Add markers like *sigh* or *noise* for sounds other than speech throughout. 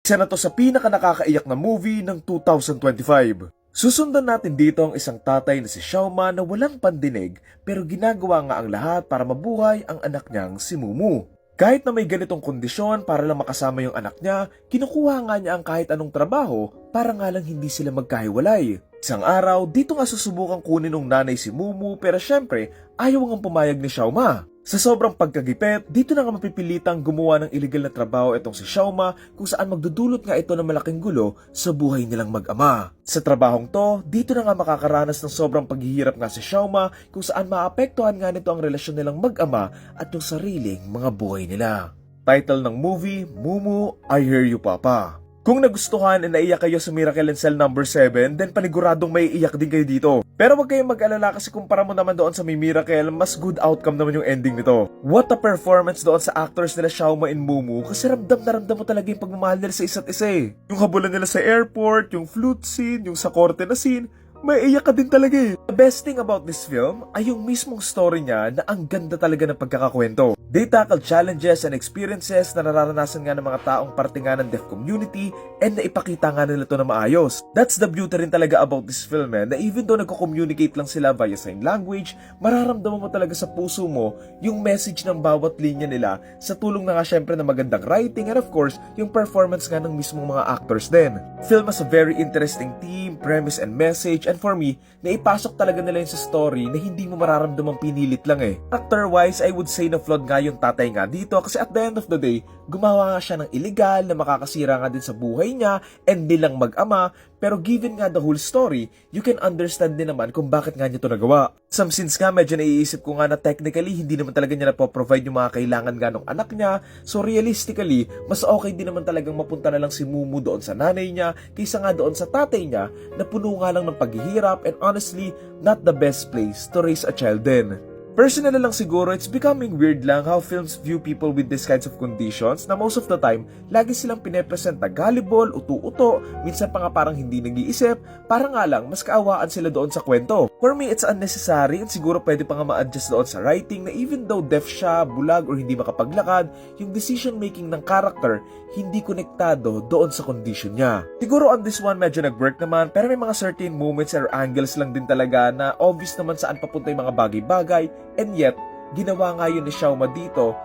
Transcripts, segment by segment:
Isa na to sa pinaka nakakaiyak na movie ng 2025. Susundan natin dito ang isang tatay na si Xiaoma na walang pandinig pero ginagawa nga ang lahat para mabuhay ang anak niyang si Mumu. Kahit na may ganitong kondisyon para lang makasama yung anak niya, kinukuha nga niya ang kahit anong trabaho para nga lang hindi sila magkahiwalay. Isang araw, dito nga susubukan kunin ng nanay si Mumu pero syempre ayaw nga pumayag ni Xiaoma. Sa sobrang pagkagipet, dito na nga mapipilitang gumawa ng illegal na trabaho itong si Xiaoma kung saan magdudulot nga ito ng malaking gulo sa buhay nilang mag-ama. Sa trabahong to, dito na nga makakaranas ng sobrang paghihirap nga si Xiaoma kung saan maapektuhan nga nito ang relasyon nilang mag-ama at yung sariling mga buhay nila. Title ng movie, Mumu, I Hear You Papa. Kung nagustuhan at naiyak kayo sa Miracle in Cell number 7, then paniguradong may iyak din kayo dito. Pero wag kayong mag-alala kasi kumpara mo naman doon sa may Miracle, mas good outcome naman yung ending nito. What a performance doon sa actors nila Xiaoma and Mumu kasi ramdam na ramdam mo talaga yung pagmamahal nila sa isa't isa eh. Yung habulan nila sa airport, yung flute scene, yung sa korte na scene, may iyak ka din talaga eh. The best thing about this film ay yung mismong story niya na ang ganda talaga ng pagkakakwento. They tackle challenges and experiences na nararanasan nga ng mga taong parte nga ng deaf community and na ipakita nga nila to na maayos. That's the beauty rin talaga about this film eh, na even though nagko-communicate lang sila via sign language, mararamdaman mo talaga sa puso mo yung message ng bawat linya nila sa tulong na nga syempre ng magandang writing and of course, yung performance nga ng mismong mga actors din. Film has a very interesting theme, premise and message and for me, naipasok talaga nila yun sa story na hindi mo mararamdamang pinilit lang eh. Actor-wise, I would say na flawed nga yung tatay nga dito kasi at the end of the day, gumawa nga siya ng illegal na makakasira nga din sa buhay niya and nilang mag-ama pero given nga the whole story, you can understand din naman kung bakit nga niya to nagawa. Some scenes nga medyo naiisip ko nga na technically hindi naman talaga niya napoprovide yung mga kailangan nga ng anak niya so realistically, mas okay din naman talagang mapunta na lang si Mumu doon sa nanay niya kaysa nga doon sa tatay niya na puno nga lang ng paghihirap and honestly, not the best place to raise a child din. Personally lang siguro, it's becoming weird lang how films view people with these kinds of conditions na most of the time, lagi silang pinepresent na gullible, uto-uto, minsan pa nga parang hindi nag-iisip, para nga lang mas kaawaan sila doon sa kwento. For me, it's unnecessary and siguro pwede pa nga ma-adjust doon sa writing na even though deaf siya, bulag or hindi makapaglakad, yung decision making ng character hindi konektado doon sa condition niya. Siguro on this one medyo nag-work naman pero may mga certain moments or angles lang din talaga na obvious naman saan papunta yung mga bagay-bagay and yet ginawa nga yun ni Xiaoma dito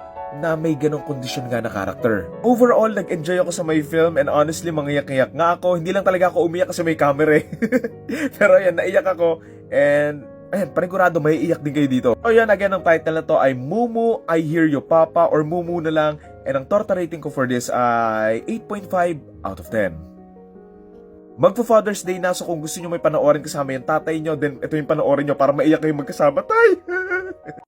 na may ganong kondisyon nga na character. Overall, nag-enjoy ako sa may film and honestly, mangiyak-iyak nga ako. Hindi lang talaga ako umiyak kasi may camera eh. *laughs* Pero ayan, naiyak ako and Ayan, panigurado may iyak din kayo dito. O yan, again, ang title na to ay Mumu, I Hear You Papa or Mumu na lang. And ang torta rating ko for this ay 8.5 out of 10. Magpo Father's Day na so kung gusto nyo may panoorin kasama yung tatay nyo, then ito yung panoorin nyo para maiyak kayo magkasama. Tay! *laughs*